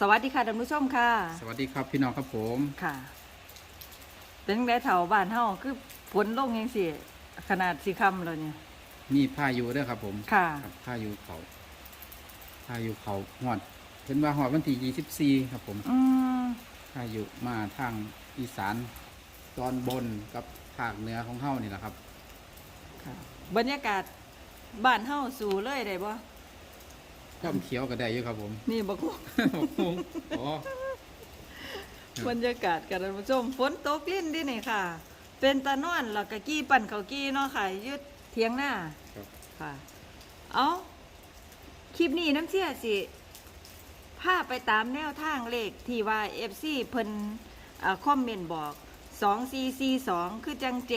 สวัสดีค่ะท่านผู้ชมค่ะ สวัสดีครับพี่น้องครับผมค่ะ เป็นไงแถวบ้านเฮาคือฝนลงยังสิขนาดสีคำแล้วเนี่ยมีพายุด้วยครับ ผมค่ะ ครับพายุเขาพายุเขาหอดเห็นว่าหอดวันที่ยี่สิบสี่ครับ ผมอืมพายุมาทางอีสานตอนบนกับภาคเหนือของเฮานี่แหละครับ ค่ะ บรรยากาศบ้านเฮาสู่เลยได้บ่ ความเขียวก็ได้อยู่ครับผม นี่บ่ฮู้อ๋อบรรยากาศกันท่านผู้ชมฝนตกลิ้นดินี่ค่ะ เป็นตะนอนแล้วก็กี้ปั่นเขาวกี้เนาะค่ะอยึดเถียงหน้าครับค่ะ เอาคลิปนี้น้ำเชี่ยสิพาไปตามแนวทางเลขที่ว่าเอฟซีเพิ่นเอ่อคอมเมนต์บอกสองซีซีสองคือจังเจ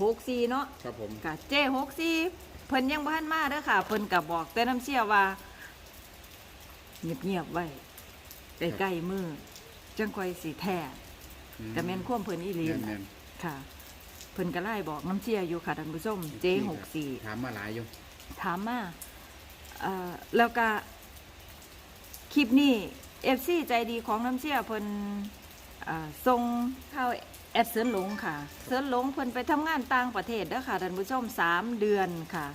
หกซีเนาะครับผมกะเจหกซีเพิ่นยังบ้านมาเด้อค่ะ เพิ่นกับบอกแต่น้ำเชี่ยว่า เงียบๆไว้ใกล้ๆมือจังค่อยสิแท้อืกะแม่นความเพิ่นอีหลีแม่นนะแม่นค่ะ เพิ่นก็ไล่บอกน้ำเชี่ยอยู่ค่ะท่านผู้ชมเจหกสี่ถามมาหลายอยู่ถามมาเอ่อแล้วก็คลิปนี้เอฟซีใจดีของน้ำเชี่ยเพิ่นเอ่อส่งเข้าแอดเสิร์นหลงค่ะเสิร์นหลงเพิ่นไปทำงานต่างประเทศเด้อค่ะท่านผู้ชมสามเดือนค่ะ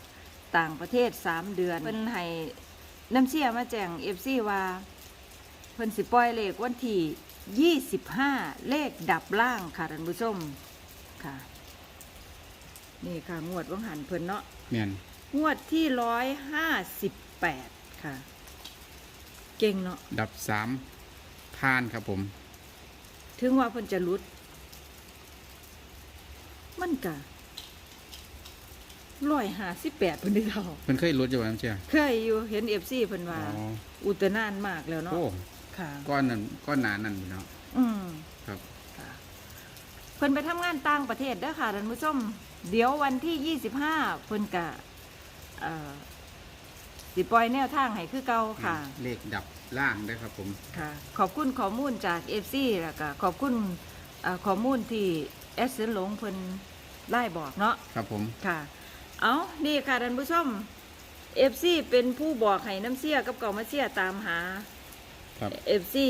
ต่างประเทศสามเดือนเพิ่นให้ น้ำเชี่ยมาแจ้งเอฟซีว่าเพิ่นสิปล่อยเลขวันที่ยี่สิบห้าเลขดับล่างค่ะท่านผู้ชมค่ะ นี่ค่ะ งวดวังหันเพิ่นเนาะแม่นงวดที่ร้อยห้าสิบแปดค่ะ เก่งเนาะดับสามพานครับผม ถึงว่าเพิ่นจะหลุด มันกะ ร้อยห้าสิบแปดเพิ่นได้เท่าเพิ่นเคยรู้จักว่าน้ำเชื่อเคยอยู่เห็นเอฟซีเพิ่นอ๋ว่าออุตนานมากแล้วเนาะโอ้ค่ะ ก้อนนั่นก้อนหนานั่นพี่น้องอืมครับ ค่ะเพิ่นไปทำงานต่างประเทศเด้อค่ะท่านผู้ชมเดี๋ยววันที่ยี่สิบห้าเพิ่นกะเอ่อสิปล่อยแนวทางให้คือเก่าค่ะ เลขดับล่างได้ครับผม ค่ะขอบคุณข้อมูลจากเอฟซีแล้วก็ขอบคุณเอ่อข้อมูลที่แอสเซนหลงเพิ่นไล่บอกเนาะครับผม ค่ะ เอานี่ค่ะท่านผู้ชมเอฟซีเป็นผู้บอกให้น้ำเสียกับเก่ามาเสียตามหาครับเอฟซี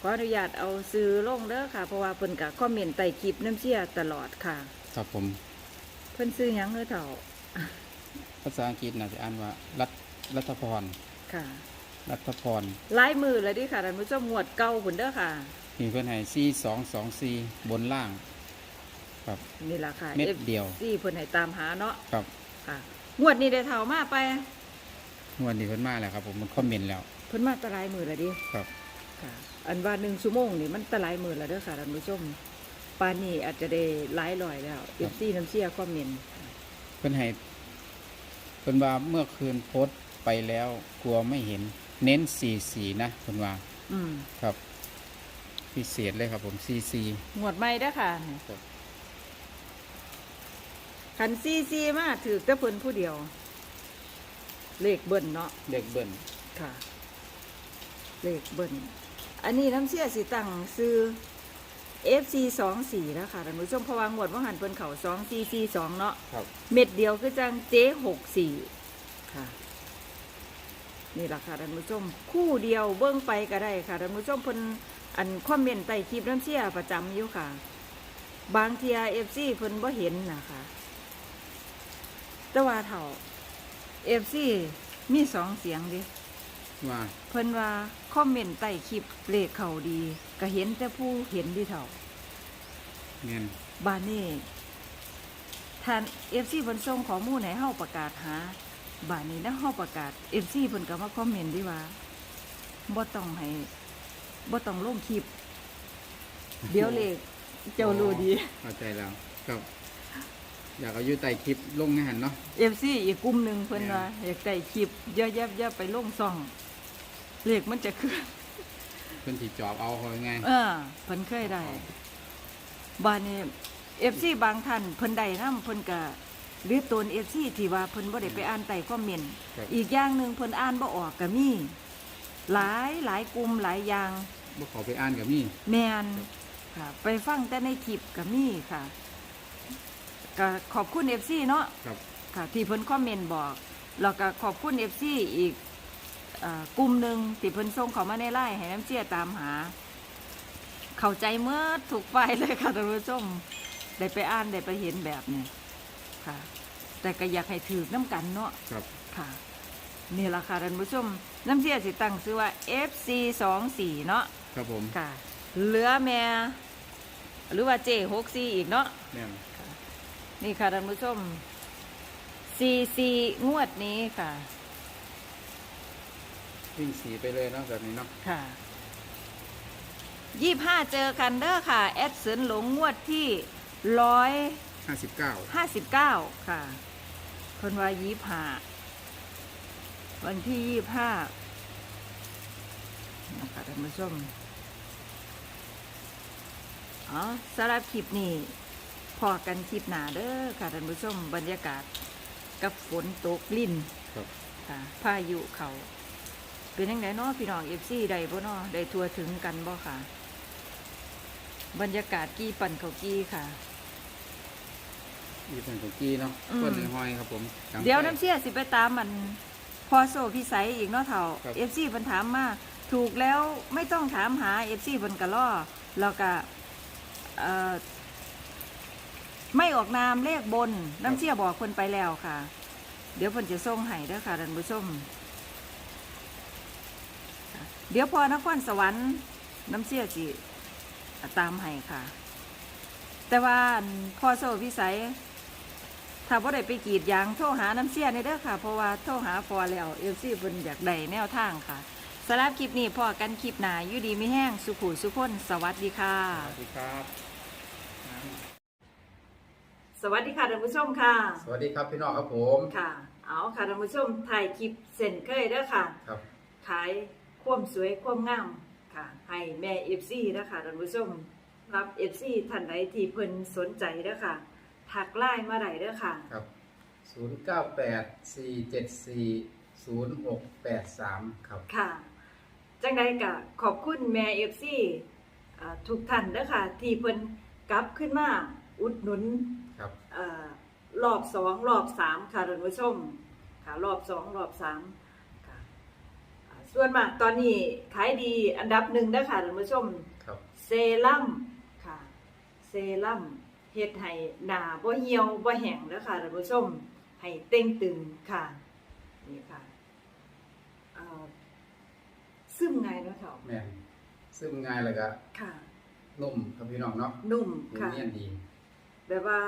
ขออนุญาตเอาซื้อลงเด้อค่ะ เพราะว่าเพิ่นกับคอมเมนต์ใต้คลิปน้ำเสียตลอดค่ะ ครับผม เพิ่นซื้อหยังเด้อเถ่าภาษาอังกฤษน่าจะอ่านว่า รัฐรัฐพร ค่ะรัฐพรลายมือเลยดิค่ะท่านผู้ชมงวดเก่าพุ่นเด้อค่ะ มีเพื่อนให้ซีสองสองซีบนล่าง ครับ นี่ล่ะค่ะเม็ดเดียว ซีเพิ่นให้ตามหาเนาะครับค่ะงวดนี้ได้เท่ามาไป งวันนี้เพิ่นมาแล้วครับ ผมมันคอมเมนต์แล้ว เพิ่นมาตะลายมือแล้วดิครับ ค่ะ อันว่าหนึ่งชั่วโมงนี่มันตะลายมือแล้วเด้อค่ะท่านผู้ชมปานนี้อาจจะได้หลายร้อยแล้วเอฟซีน้ำเสียคอมเมนต์เพิ่นให้เพิ่นว่าเมื่อคืนโพสต์ไปแล้วกลัวไม่เห็น เน้นสีสีนะเพิ่นว่าอืมครับ พิเศษเลยครับผมซีซี งวดใหม่เด้อค่ะ ครับ คันซีซีมาถือแต่เพิ่นผู้เดียว เลขเบิ้นเนาะเด็กเบิ่นค่ะ เลขเบิ้นอันนี้น้ำเสียสิตั้งซื้อ FC สองสี่แล้วค่ะท่านผู้ชมเพราะว่างวดว่าหันเพิ่นเข่าสองซีซีสองเนาะ ครับ เม็ดเดียวคือจังเจ๊หกสี่ค่ะ นี่แหละค่ะท่านผู้ชม คู่เดียวเบิ้งไปก็ได้ค่ะท่านผู้ชมเพิ่นอันคอมเมนต์ใต้คลิปน้ำเชี่ยประจำอยู่ค่ะ บางเทียเอฟซีเพิ่นบ่เห็นนะคะ แต่ว่าเถ่าเอฟซีมีสองเสียงเดิว่าเพิ่นว่าคอมเมนต์ใต้คลิปเลขเขาดี ก็เห็นแต่ผู้เห็นดิเถ่าเงินบ้านนี้ท่านเอฟซีเพิ่นส่งข้อมูลให้เฮาประกาศหาบ้านนี้นะเฮาประกาศเอฟซีเพิ่นก็มาคอมเมนต์ดีว่าบ่ต้องให้บ่ต้องลงคลิป เดี๋ยวเลขเจ้ารู้ดีเข้าใจแล้วครับ อยากเอาอยู่ใต้คลิปลงให้หันเนาะ เอฟซีอีกกลุ่มหนึ่งเพิ่นว่าอยากได้คลิปอย่าอย่าอย่าไปลงซ่องเลขมันจะขึ้นเพิ่นสิจอบเอาเขาไงเออเพิ่นเคยได้บ้านนี้เอฟซีบางท่านเพิ่นได้นํเพิ่นก็หรือตัวเอฟซีที่ว่าเพิ่นบ่ได้ไปอ่านใต้คอมเมนต์ครับอีกอย่างหนึ่งเพิ่นอ่านบ่ออกก็มี หลายหลายกลุ่มหลายอย่างบ่ขอไปอ่านกับมี่แมนค่ะ ไปฟังแต่ในคลิปก็มีค่ะ ก็ขอบคุณเอฟซีเนาะครับ ค่ะที่เพิ่นคอมเมนต์บอกแล้วก็ขอบคุณเอฟซีอีกเอ่อกลุ่มหนึ่งที่เพิ่นส่งเขามาในไล่ให้น้ำเชี่ยตามหา เข้าใจเมื่อถูกไปายเลยค่ะท่านผู้ชมได้ไปอ่านได้ไปเห็นแบบนี้ค่ะ แต่ก็อยากให้ถือน้ำกันเนาะ ครับ ค่ะนี่ละค่ะท่านผู้ชม น้ำเชี่ยสิตั้งซื้อว่า FC สองสี่เนาะครับผมค่ะ เหลือแม่ หรือว่าเจหกสี่อีกเนาะ แม่น นี่ค่ะท่านผู้ชมสี่สี่งวดนี้ค่ะ วิ่งสีไปเลยเนาะแบบนี้เนาะค่ะยี่ห้าเจอกันเด้อค่ะ แอดเสินหลงงวดที่ร้อยห้าสิบเก้าห้าสิบเก้าค่ะ คนว่ายี่ห้าวันที่ยี่ห้านะคะท่านผู้ชมอ๋อสำหรับคลิปนี้ พอกันคลิปหนาเด้อค่ะท่านผู้ชมบรรยากาศกับฝนตกลิ่นครับ ค่ะพายุเขาเป็นยังไงเนาะพี่น้องเอฟซีใดบ่เนาะได้ทัวถึงกันบ่ค่ะ บรรยากาศกี้ปั่นเขากี้ค่ะ มีเป็นของกี้เนาะอืมต้นในห้อยครับผมกลางเดี๋ยวไฟน้ำเชี่ยสิไปตามมันพอโซพิสัยอีกเนาะเถ่าครับ เอฟซีเพิ่นถามมาถูกแล้วไม่ต้องถามหาเอฟซีเพิ่นกะล่อแล้วก็เอ่อ ไม่ออกนามเลขบนน้ำเชี่ยบอกเพิ่นไปแล้วค่ะ เดี๋ยวเพิ่นจะส่งให้เด้อค่ะท่านผู้ชมค่ะเดี๋ยวพอนครสวรรค์น้ำเชี่ยสิตามให้ค่ะ แต่ว่าอันพอโซพิสัยถ้าบ่ได้ไปกรีดยางโทรหาน้ำเสียในเด้อค่ะ เพราะว่าโทรหาพอแล้วเอลซี่เพิ่นอยากได้แนวทางค่ะสำหรับคลิปนี้พอกันคลิปหน้าอยู่ดีไม่แห้งสุขุสุขคนสวัสดีค่ะ สวัสดีครับ สวัสดีค่ะท่านผู้ชมค่ะ สวัสดีครับพี่น้องครับผมค่ะ เอาค่ะท่านผู้ชมถ่ายคลิปเส้นเคยเด้อค่ะ ครับขายความสวยความงามค่ะ ให้แม่เอฟซีเด้อค่ะท่านผู้ชมรับเอฟซีท่านใดที่เพิ่นสนใจเด้อค่ะทักไลน์มาได้เด้อค่ะ ครับศูนย์เก้าแปดสี่เจ็ดสี่ศูนย์หกแปดสามครับค่ะ จังใดกะขอบคุณแม่เอฟซีทุกท่านนะคะที่เพิ่นกลับขึ้นมาอุดหนุน ครับเออรอบสองรอบสามค่ะท่านผู้ชมค่ะรอบสองรอบสามค่ะอ่าส่วนมากตอนนี้ขายดีอันดับหนึ่งนะคะท่านผู้ชม ครับ เซรั่มค่ะ เซรั่มเฮ็ดให้หน้าบ่เหี่ยวบ่แห้งนะคะท่านผู้ชม ให้เต่งตึงค่ะ นี่ค่ะเอ่อซึมไงายเนาะเถ่าแม่นซึ่งง่ายเลยก็ค่ะ นุ่มครับพี่น้องเนาะนุ่มดูค่ะ เนียนดี แบบว่า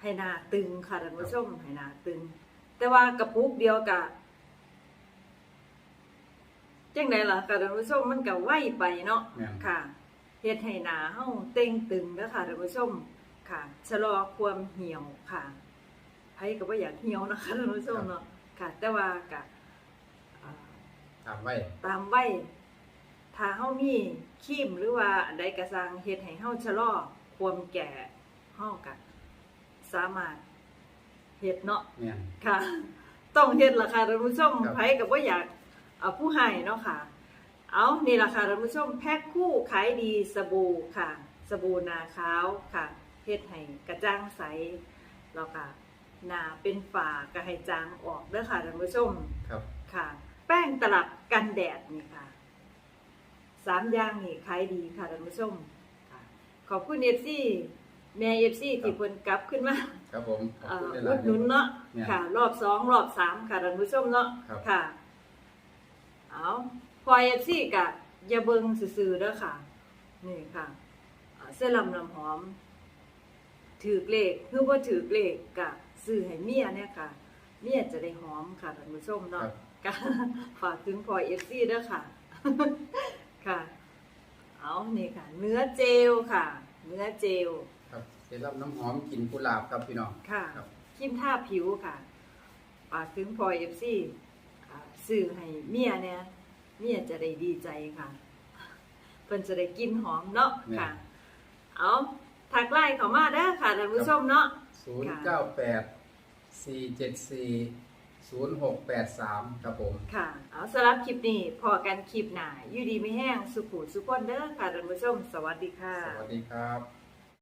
ให้หน้าตึงค่ะท่านผู้ชมให้หน้าตึง แต่ว่ากระปุกเดียวกะจังไดล่ะค่ะท่านผู้ชมมันก็ไวไปเนาะแม่น ค่ะเฮ็ดให้หน้าเฮาเต่งตึงเด้อค่ะท่านผู้ชมค่ะชะลอความเหี่ยวค่ะไผก็บ่อยากเหี่ยวนะคะท่านผู้ชมเนาะค่ะ แต่ว่าก็อ่าตามไว้ตามไว้ถ้าเฮามีครีมหรือว่าอันใดกระซังเฮ็ดให้เฮาชะลอความแก่ เฮาก็สามารถเฮ็ดเนาะแม่นค่ะ ต้องเฮ็ดล่ะค่ะท่านผู้ชมครับ ไผก็บ่อยากเอาผู้ให้เนาะค่ะ เอานี่ล่ะค่ะท่านผู้ชมแพ็คคู่ขายดีสบู่ค่ะ สบู่หนาขาวค่ะเฮ็ดให้กระจ่างใสแล้วก็หนาเป็นฝาก็ให้จางออกเด้อค่ะท่านผู้ชม ครับ ค่ะ แป้งตลับกันแดดนี่ค่ะสามอย่างนี่ขายดีค่ะท่านผู้ชมค่ะขอบคุณเอฟซี แม่เอฟซีที่เพิ่นกลับขึ้นมาครับผมขอบเอ่คุณอหลาอุยดๆ หนุนเนาะเนี่ยค่ะ รอบสองรอบสามค่ะท่านผู้ชมเนาะครับ ค่ะเอาพอเอฟซีกะอย่าเบิ่งซื่อๆเด้อค่ะ นี่ค่ะอ่าเสื้อลำน้ำหอม ถือเลขหรือว่าถือเลขกะซื้อให้เมียเนี่ยค่ะ เมียจะได้หอมค่ะท่านผู้ชมเนาะครับก็ฝากถึงพอเอฟซีด้วยค่ะ ค่ะ เอานี่ค่ะ เนื้อเจลค่ะ เนื้อเจล ครับเซรั่มน้ำหอมกลิ่นกุหลาบครับพี่น้อง ค่ะครับ ครีมทาผิวค่ะฝากถึงพอเอฟซีซื้อให้เมียเนี่ยเมียจะได้ดีใจค่ะเพิ่นจะได้กินหอมเนาะค่ะ เอาทักไลน์เข้ามาเด้อค่ะท่านผู้ชมเนาะ ศูนย์เก้าแปดสี่เจ็ดสี่ศูนย์หกแปดสามครับผม ค่ะ เอาสำหรับคลิปนี้พอกันคลิปหน้าอยู่ดีไม่แห้งสุขุสุขคนเด้อค่ะท่านผู้ชม สวัสดีค่ะ สวัสดีครับ